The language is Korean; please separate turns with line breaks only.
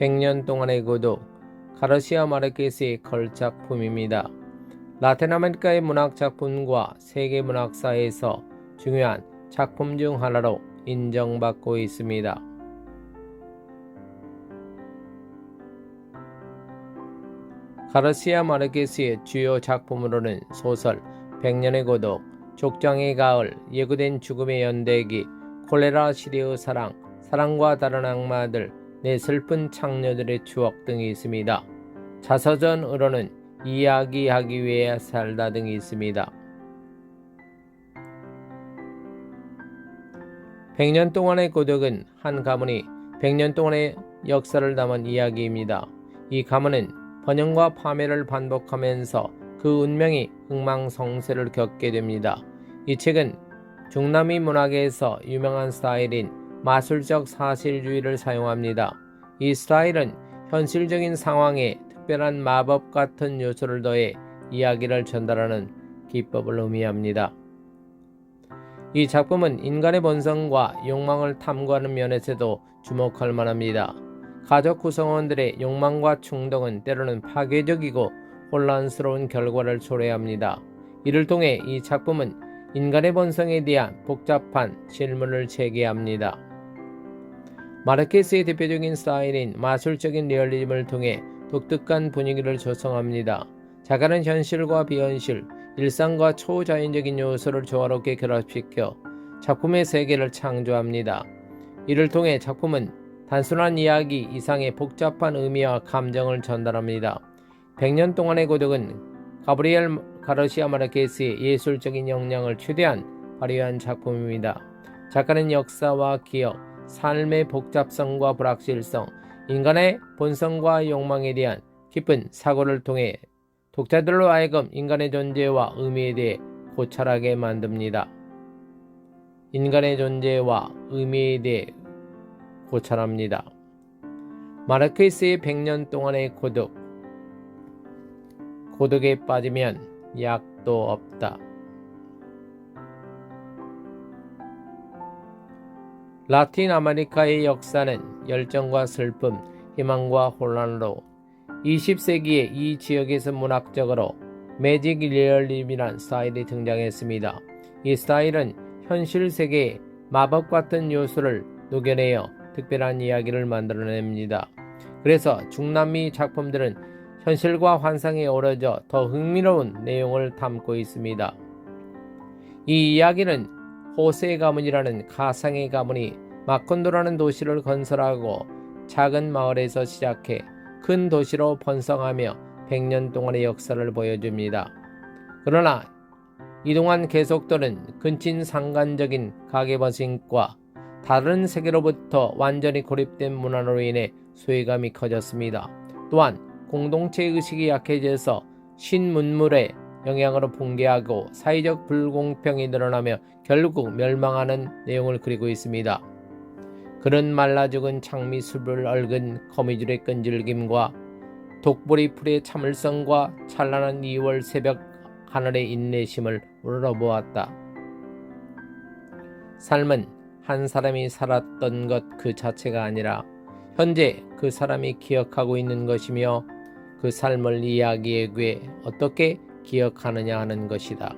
100년 동안의 고독 가르시아 마르케스의 걸작품입니다. 라틴 아메리카의 문학 작품과 세계 문학사에서 중요한 작품 중 하나로 인정받고 있습니다. 가르시아 마르케스의 주요 작품으로는 소설 백년의 고독, 족장의 가을, 예고된 죽음의 연대기, 콜레라 시대의 사랑, 사랑과 다른 악마들, 내 슬픈 창녀들의 추억 등이 있습니다. 자서전으로는 이야기하기 위해 살다 등이 있습니다. 100년 동안의 고독은 한 가문이 100년 동안의 역사를 담은 이야기입니다. 이 가문은 번영과 파멸을 반복하면서 그 운명이 흥망성쇠를 겪게 됩니다. 이 책은 중남미 문학에서 유명한 스타일인 마술적 사실주의를 사용합니다. 이 스타일은 현실적인 상황에 특별한 마법 같은 요소를 더해 이야기를 전달하는 기법을 의미합니다. 이 작품은 인간의 본성과 욕망을 탐구하는 면에서도 주목할 만합니다. 가족 구성원들의 욕망과 충동은 때로는 파괴적이고 혼란스러운 결과를 초래합니다. 이를 통해 이 작품은 인간의 본성에 대한 복잡한 질문을 제기합니다. 마르케스의 대표적인 스타일인 마술적인 리얼리즘을 통해 독특한 분위기를 조성합니다. 작가는 현실과 비현실, 일상과 초자연적인 요소를 조화롭게 결합시켜 작품의 세계를 창조합니다. 이를 통해 작품은 단순한 이야기 이상의 복잡한 의미와 감정을 전달합니다. 100년 동안의 고독은 가브리엘 가르시아 마르케스의 예술적인 역량을 최대한 발휘한 작품입니다. 작가는 역사와 기억, 삶의 복잡성과 불확실성, 인간의 본성과 욕망에 대한 깊은 사고를 통해 독자들로 하여금 인간의 존재와 의미에 대해 고찰하게 만듭니다. 인간의 존재와 의미에 대해 고찰합니다. 마르케스의 100년 동안의 고독. 고독에 빠지면 약도 없다. 라틴 아메리카의 역사는 열정과 슬픔, 희망과 혼란으로 20세기에 이 지역에서 문학적으로 매직 리얼림이란 스타일이 등장했습니다. 이 스타일은 현실 세계의 마법 같은 요소를 녹여내어 특별한 이야기를 만들어냅니다. 그래서 중남미 작품들은 현실과 환상에 어우러져 더 흥미로운 내용을 담고 있습니다. 이 이야기는 호세 가문이라는 가상의 가문이 마콘도라는 도시를 건설하고 작은 마을에서 시작해 큰 도시로 번성하며 100년 동안의 역사를 보여줍니다. 그러나 이동안 계속되는 근친 상간적인 가계번식과 다른 세계로부터 완전히 고립된 문화로 인해 소외감이 커졌습니다. 또한 공동체 의식이 약해져서 신문물의 영향으로 붕괴하고 사회적 불공평이 늘어나며 결국 멸망하는 내용을 그리고 있습니다. 그런 말라 죽은 장미숲을 얽은 거미줄의 끈질김과 독보리 풀의 참을성과 찬란한 2월 새벽 하늘의 인내심을 우러러보았다. 삶은 한 사람이 살았던 것 그 자체가 아니라 현재 그 사람이 기억하고 있는 것이며 그 삶을 이야기에 귀해 어떻게 기억하느냐 하는 것이다.